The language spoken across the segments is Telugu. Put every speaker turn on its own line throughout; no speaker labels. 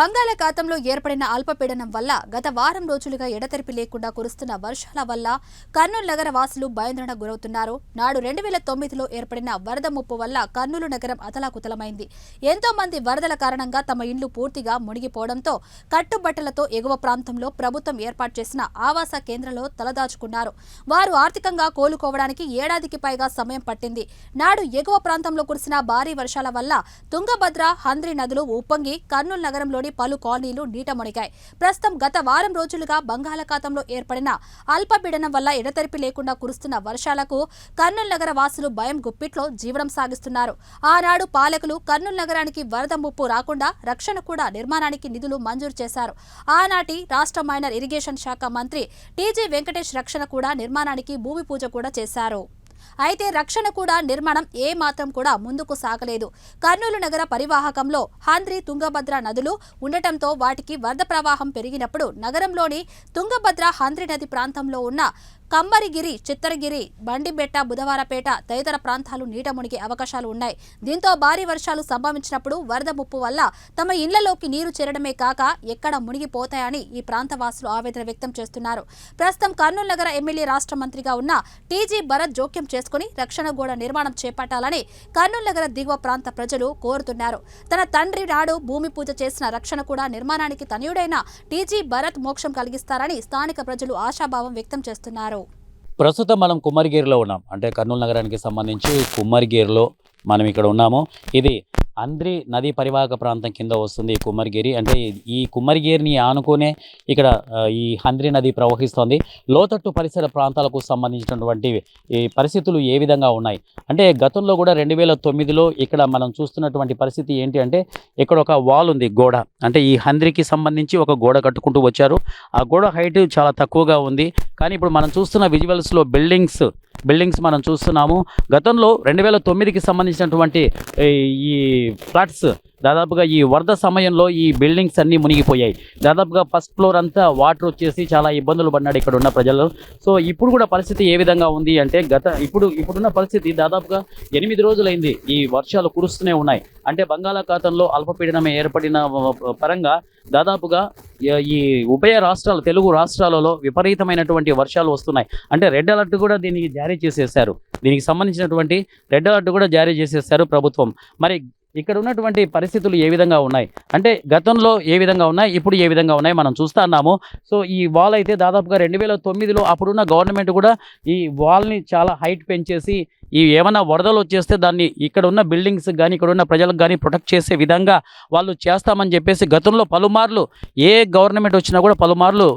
బంగాళాఖాతంలో ఏర్పడిన అల్పపీడనం వల్ల గత వారం రోజులుగా ఎడతెరిపి లేకుండా కురుస్తున్న వర్షాల వల్ల కర్నూలు నగర వాసులు భయంద్రణ గురవుతున్నారు. నాడు రెండు వేల తొమ్మిదిలో ఏర్పడిన వరద ముప్పు వల్ల కర్నూలు నగరం అతలాకుతలమైంది. ఎంతో మంది వరదల కారణంగా తమ ఇండ్లు పూర్తిగా మునిగిపోవడంతో కట్టుబట్టలతో ఎగువ ప్రాంతంలో ప్రభుత్వం ఏర్పాటు చేసిన ఆవాస కేంద్రంలో తలదాచుకున్నారు. వారు ఆర్థికంగా కోలుకోవడానికి ఏడాదికి పైగా సమయం పట్టింది. నాడు ఎగువ ప్రాంతంలో కురిసిన భారీ వర్షాల వల్ల తుంగభద్ర హంద్రి నదులు ఉప్పొంగి కర్నూలు నగరంలోని పలు కాలనీలు నీట మునిగాయి ప్రస్తుతం గత వారం రోజులుగా బంగాళాఖాతంలో ఏర్పడిన అల్పపీడనం వల్ల ఎడతెరిపి లేకుండా కురుస్తున్న వర్షాలకు కర్నూలు నగర వాసులు భయం గుప్పిట్లో జీవనం సాగిస్తున్నారు. ఆనాడు పాలకులు కర్నూలు నగరానికి వరద ముప్పు రాకుండా రక్షణ కూడా నిర్మాణానికి నిధులు మంజూరు చేశారు. ఆనాటి రాష్ట్ర మైనర్ ఇరిగేషన్ శాఖ మంత్రి టీజీ వెంకటేష్ రక్షణ కూడా నిర్మాణానికి భూమి పూజ కూడా చేశారు. అయితే రక్షణ కూడా నిర్మాణం ఏ మాత్రం కూడా ముందుకు సాగలేదు. కర్నూలు నగర పరివాహకంలో హాంద్రి తుంగభద్ర నదులు ఉండటంతో వాటికి వరద ప్రవాహం పెరిగినప్పుడు నగరంలోని తుంగభద్ర హాంద్రి నది ప్రాంతంలో ఉన్న కంబరిగిరి చిత్తరగిరి బండిబెట్ట బుధవారపేట తదితర ప్రాంతాలు నీట మునిగే అవకాశాలు ఉన్నాయి. దీంతో భారీ వర్షాలు సంభవించినప్పుడు వరద ముప్పు వల్ల తమ ఇళ్ళలోకి నీరు చేరడమే కాక ఎక్కడ మునిగిపోతాయని ఈ ప్రాంత వాసులు ఆవేదన వ్యక్తం చేస్తున్నారు. ప్రస్తుతం కర్నూలు నగర ఎమ్మెల్యే రాష్ట్ర మంత్రిగా ఉన్న టీజీ భరత్ జోక్యం చేసుకుని రక్షణ గోడ నిర్మాణం చేపట్టాలని కర్నూలు నగర దిగువ ప్రాంత ప్రజలు కోరుతున్నారు. తన తండ్రి నాడు భూమి పూజ చేసిన రక్షణ కూడా నిర్మాణానికి తనయుడైన టీజీ భరత్ మోక్షం కలిగిస్తారని స్థానిక ప్రజలు ఆశాభావం వ్యక్తం చేస్తున్నారు.
ప్రస్తుతం మనం కుమ్మరిగేరులో ఉన్నాం. అంటే కర్నూలు నగరానికి సంబంధించి కుమ్మరిగేరులో మనం ఇక్కడ ఉన్నాము. ఇది అంద్రి నది పరివాహక ప్రాంతం కింద వస్తుంది ఈ కుమ్మరిగిరి. అంటే ఈ కుమ్మరిగిరిని ఆనుకునే ఇక్కడ ఈ హంద్రి నది ప్రవహిస్తోంది. లోతట్టు పరిసర ప్రాంతాలకు సంబంధించినటువంటి ఈ పరిస్థితులు ఏ విధంగా ఉన్నాయి? అంటే గతంలో కూడా రెండు వేల తొమ్మిదిలో ఇక్కడ మనం చూస్తున్నటువంటి పరిస్థితి ఏంటి అంటే ఇక్కడ ఒక వాల్ ఉంది గోడ. అంటే ఈ హంద్రికి సంబంధించి ఒక గోడ కట్టుకుంటూ వచ్చారు. ఆ గోడ హైట్ చాలా తక్కువగా ఉంది. కానీ ఇప్పుడు మనం చూస్తున్న విజువల్స్లో బిల్డింగ్స్ బిల్డింగ్స్ మనం చూస్తున్నాము. గతంలో రెండు వేల తొమ్మిదికి సంబంధించినటువంటి ఈ- ఫ్లాట్స్ దాదాపుగా ఈ వరద సమయంలో ఈ బిల్డింగ్స్ అన్నీ మునిగిపోయాయి. దాదాపుగా ఫస్ట్ ఫ్లోర్ అంతా వాటర్ వచ్చేసి చాలా ఇబ్బందులు పడినాడు ఇక్కడ ఉన్న ప్రజలు. సో ఇప్పుడు కూడా పరిస్థితి ఏ విధంగా ఉంది అంటే గత ఇప్పుడు ఇప్పుడున్న పరిస్థితి దాదాపుగా ఎనిమిది రోజులైంది ఈ వర్షాలు కురుస్తూనే ఉన్నాయి. అంటే బంగాళాఖాతంలో అల్పపీడనం ఏర్పడిన పరంగా దాదాపుగా ఈ ఉభయ రాష్ట్రాలు తెలుగు రాష్ట్రాలలో విపరీతమైనటువంటి వర్షాలు వస్తున్నాయి. అంటే రెడ్ అలర్ట్ కూడా దీనికి జారీ చేసేసారు దీనికి సంబంధించినటువంటి రెడ్ అలర్ట్ కూడా జారీ చేసేసారు ప్రభుత్వం. మరి ఇక్కడ ఉన్నటువంటి పరిస్థితులు ఏ విధంగా ఉన్నాయి? అంటే గతంలో ఏ విధంగా ఉన్నాయి? ఇప్పుడు ఏ విధంగా ఉన్నాయి? మనం చూస్తా ఉన్నాము. సో ఈ వాల్ అయితే దాదాపుగా రెండు వేల తొమ్మిదిలో అప్పుడున్న గవర్నమెంట్ కూడా ఈ వాల్ని చాలా హైట్ పెంచేసి ఈ ఏమైనా వరదలు వచ్చేస్తే దాన్ని ఇక్కడ ఉన్న బిల్డింగ్స్ కానీ ఇక్కడ ఉన్న ప్రజలకు కానీ ప్రొటెక్ట్ చేసే విధంగా వాళ్ళు చేస్తామని చెప్పేసి గతంలో పలుమార్లు ఏ గవర్నమెంట్ వచ్చినా కూడా పలుమార్లు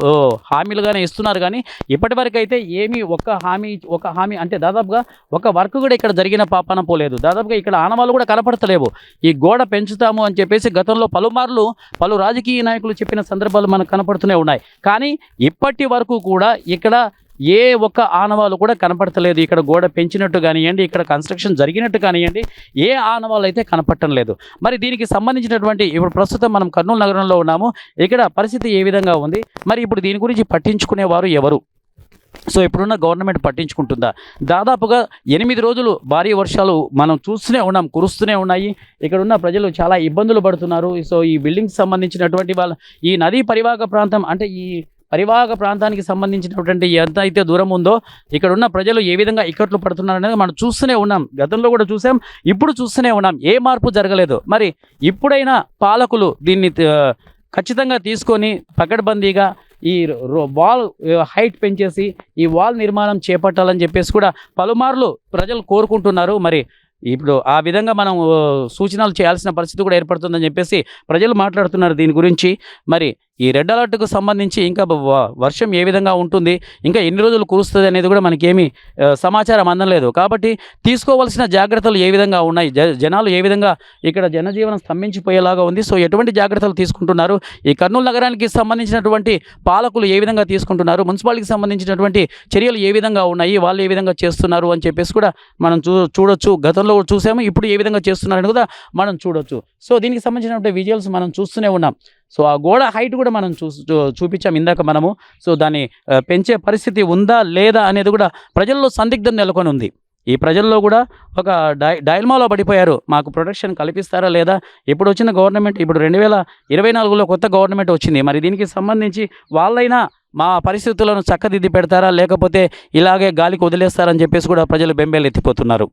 హామీలుగానే ఇస్తున్నారు. కానీ ఇప్పటి అయితే ఏమీ ఒక్క హామీ ఒక హామీ అంటే దాదాపుగా ఒక వర్క్ కూడా ఇక్కడ జరిగిన పాపన పోలేదు. దాదాపుగా ఇక్కడ ఆనవాళ్ళు కూడా కనపడతలేవు. ఈ గోడ పెంచుతాము అని చెప్పేసి గతంలో పలుమార్లు పలు రాజకీయ నాయకులు చెప్పిన సందర్భాలు మనకు కనపడుతూనే ఉన్నాయి. కానీ ఇప్పటి వరకు కూడా ఇక్కడ ఏ ఒక్క ఆనవాలు కూడా కనపడతలేదు. ఇక్కడ గోడ పెంచినట్టు కానివ్వండి ఇక్కడ కన్స్ట్రక్షన్ జరిగినట్టు కానివ్వండి ఏ ఆనవాళ్ళు అయితే కనపడటం లేదు. మరి దీనికి సంబంధించినటువంటి ఇప్పుడు ప్రస్తుతం మనం కర్నూలు నగరంలో ఉన్నాము. ఇక్కడ పరిస్థితి ఏ విధంగా ఉంది? మరి ఇప్పుడు దీని గురించి పట్టించుకునేవారు ఎవరు? సో ఇప్పుడున్న గవర్నమెంట్ పట్టించుకుంటుందా? దాదాపుగా ఎనిమిది రోజులు భారీ వర్షాలు మనం చూస్తూనే ఉన్నాం కురుస్తూనే ఉన్నాయి. ఇక్కడ ఉన్న ప్రజలు చాలా ఇబ్బందులు పడుతున్నారు. సో ఈ బిల్డింగ్కి సంబంధించినటువంటి వాళ్ళ ఈ నదీ పరివాహక ప్రాంతం అంటే ఈ పరివాహక ప్రాంతానికి సంబంధించినటువంటి ఎంత అయితే దూరం ఉందో ఇక్కడ ఉన్న ప్రజలు ఏ విధంగా ఇక్కట్లు పడుతున్నారు అనేది మనం చూస్తూనే ఉన్నాం. గతంలో కూడా చూసాం ఇప్పుడు చూస్తూనే ఉన్నాం. ఏ మార్పు జరగలేదు. మరి ఇప్పుడైనా పాలకులు దీన్ని ఖచ్చితంగా తీసుకొని పకడ్బందీగా ఈ రో- వాల్ హైట్ పెంచేసి ఈ వాల్ నిర్మాణం చేపట్టాలని చెప్పేసి కూడా పలుమార్లు ప్రజలు కోరుకుంటున్నారు. మరి ఇప్పుడు ఆ విధంగా మనం సూచనలు చేయాల్సిన పరిస్థితి కూడా ఏర్పడుతుందని చెప్పేసి ప్రజలు మాట్లాడుతున్నారు దీని గురించి. మరి ఈ రెడ్ అలర్ట్కు సంబంధించి ఇంకా వర్షం ఏ విధంగా ఉంటుంది ఇంకా ఎన్ని రోజులు కురుస్తుంది అనేది కూడా మనకేమీ సమాచారం అందలేదు. కాబట్టి తీసుకోవాల్సిన జాగ్రత్తలు ఏ విధంగా ఉన్నాయి జ జనాలు ఏ విధంగా ఇక్కడ జనజీవనం స్తంభించిపోయేలాగా ఉంది సో ఎటువంటి జాగ్రత్తలు తీసుకుంటున్నారు ఈ కర్నూలు నగరానికి సంబంధించినటువంటి పాలకులు ఏ విధంగా తీసుకుంటున్నారు మున్సిపాలిటీకి సంబంధించినటువంటి చర్యలు ఏ విధంగా ఉన్నాయి వాళ్ళు ఏ విధంగా చేస్తున్నారు అని చెప్పేసి కూడా మనం చూ చూడొచ్చు. గతంలో చూసాము ఇప్పుడు ఏ విధంగా చేస్తున్నారని కూడా మనం చూడొచ్చు. సో దీనికి సంబంధించినటువంటి విజువల్స్ మనం చూస్తూనే ఉన్నాం. సో ఆ గోడ హైట్ కూడా మనం చూ చూ- చూపించాం ఇందాక మనము. సో దాన్ని పెంచే పరిస్థితి ఉందా లేదా అనేది కూడా ప్రజల్లో సందిగ్ధం నెలకొని ఉంది. ఈ ప్రజల్లో కూడా ఒక డై డైల్మాలో పడిపోయారు. మాకు ప్రొటెక్షన్ కల్పిస్తారా లేదా? ఇప్పుడు వచ్చిన గవర్నమెంట్ ఇప్పుడు రెండు వేల ఇరవై నాలుగులో కొత్త గవర్నమెంట్ వచ్చింది. మరి దీనికి సంబంధించి వాళ్ళైనా మా పరిస్థితులను చక్కదిద్ది పెడతారా? లేకపోతే ఇలాగే గాలికి వదిలేస్తారని చెప్పేసి కూడా ప్రజలు బెంబేలు ఎత్తిపోతున్నారు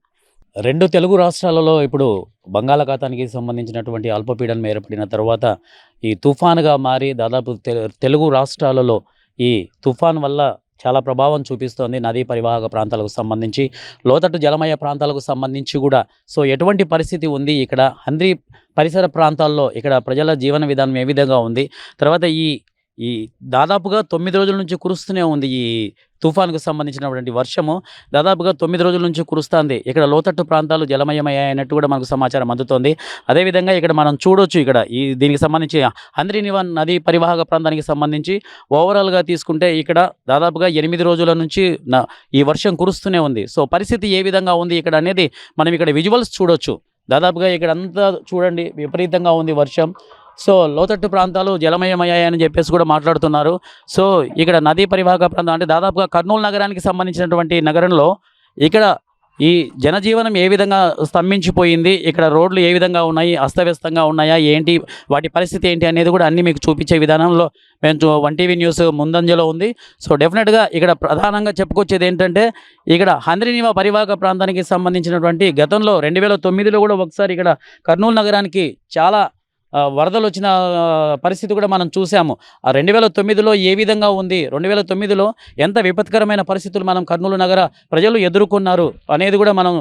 రెండు తెలుగు రాష్ట్రాలలో ఇప్పుడు బంగాళాఖాతానికి సంబంధించినటువంటి అల్పపీడనం ఏర్పడిన తర్వాత ఈ తుఫాన్గా మారి దాదాపు తెలుగు రాష్ట్రాలలో ఈ తుఫాన్ వల్ల చాలా ప్రభావం చూపిస్తోంది నదీ పరివాహక ప్రాంతాలకు సంబంధించి. లోతట్టు జలమయ ప్రాంతాలకు సంబంధించి కూడా. సో ఎటువంటి పరిస్థితి ఉంది ఇక్కడ? హంద్రీ పరిసర ప్రాంతాల్లో ఇక్కడ ప్రజల జీవన విధానం ఏ విధంగా ఉంది? తర్వాత ఈ ఈ దాదాపుగా తొమ్మిది రోజుల నుంచి కురుస్తూనే ఉంది ఈ తుఫాన్కు సంబంధించినటువంటి వర్షము. దాదాపుగా తొమ్మిది రోజుల నుంచి కురుస్తుంది. ఇక్కడ లోతట్టు ప్రాంతాలు జలమయమయ్యాయన్నట్టు కూడా మనకు సమాచారం అందుతోంది. అదేవిధంగా ఇక్కడ మనం చూడొచ్చు ఇక్కడ ఈ దీనికి సంబంధించి అంద్రినివన్ నదీ పరివాహక ప్రాంతానికి సంబంధించి ఓవరాల్గా తీసుకుంటే ఇక్కడ దాదాపుగా ఎనిమిది రోజుల నుంచి ఈ వర్షం కురుస్తూనే ఉంది. సో పరిస్థితి ఏ విధంగా ఉంది ఇక్కడ అనేది మనం ఇక్కడ విజువల్స్ చూడొచ్చు. దాదాపుగా ఇక్కడ అంతా చూడండి విపరీతంగా ఉంది వర్షం. సో లోతట్టు ప్రాంతాలు జలమయమయ్యాయని చెప్పేసి కూడా మాట్లాడుతున్నారు. సో ఇక్కడ నదీ పరివాహక ప్రాంతం అంటే దాదాపుగా కర్నూలు నగరానికి సంబంధించినటువంటి నగరంలో ఇక్కడ ఈ జనజీవనం ఏ విధంగా స్తంభించిపోయింది ఇక్కడ రోడ్లు ఏ విధంగా ఉన్నాయి అస్తవ్యస్తంగా ఉన్నాయా ఏంటి వాటి పరిస్థితి ఏంటి అనేది కూడా అన్నీ మీకు చూపించే విధానంలో మేము చూ- వన్ టీవీ న్యూస్ ముందంజలో ఉంది. సో డెఫినెట్గా ఇక్కడ ప్రధానంగా చెప్పుకొచ్చేది ఏంటంటే ఇక్కడ హంద్రినివ పరివాహక ప్రాంతానికి సంబంధించినటువంటి గతంలో రెండు వేల తొమ్మిదిలో కూడా ఒకసారి ఇక్కడ కర్నూలు నగరానికి చాలా వరదలు వచ్చిన పరిస్థితి కూడా మనం చూసాము. ఆ రెండు వేల తొమ్మిదిలో ఏ విధంగా ఉంది? రెండు వేల తొమ్మిదిలో ఎంత విపత్కరమైన పరిస్థితులు మనం కర్నూలు నగర ప్రజలు ఎదుర్కొన్నారు అనేది కూడా మనం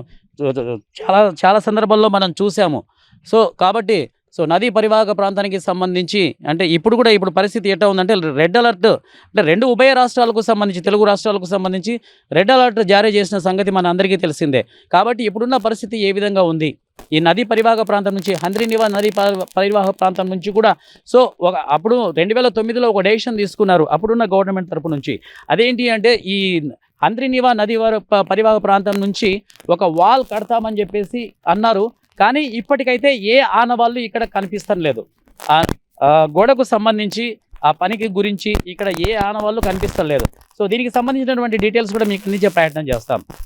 చాలా చాలా సందర్భాల్లో మనం చూసాము. సో కాబట్టి సో నదీ పరివాహక ప్రాంతానికి సంబంధించి అంటే ఇప్పుడు కూడా ఇప్పుడు పరిస్థితి ఎట్లా ఉందంటే రెడ్ అలర్ట్ అంటే రెండు ఉభయ రాష్ట్రాలకు సంబంధించి తెలుగు రాష్ట్రాలకు సంబంధించి రెడ్ అలర్ట్ జారీ చేసిన సంగతి మన అందరికీ తెలిసిందే. కాబట్టి ఇప్పుడున్న పరిస్థితి ఏ విధంగా ఉంది? ఈ నదీ పరివాహక ప్రాంతం నుంచి హంద్రీనివా నదీ పరివాహక ప్రాంతం నుంచి కూడా సో ఒక అప్పుడు రెండు వేల తొమ్మిదిలో ఒక డెసిషన్ తీసుకున్నారు అప్పుడున్న గవర్నమెంట్ తరపు నుంచి. అదేంటి అంటే ఈ హంద్రీనివా నది వర- ప- పరివాహక ప్రాంతం నుంచి ఒక వాల్ కడతామని చెప్పేసి అన్నారు. కానీ ఇప్పటికైతే ఏ ఆనవాళ్ళు ఇక్కడ కనిపిస్తం లేదు. గోడకు సంబంధించి ఆ పనికి గురించి ఇక్కడ ఏ ఆనవాళ్ళు కనిపిస్తలేదు సో దీనికి సంబంధించినటువంటి డీటెయిల్స్ కూడా మీకు అందించే ప్రయత్నం చేస్తాం.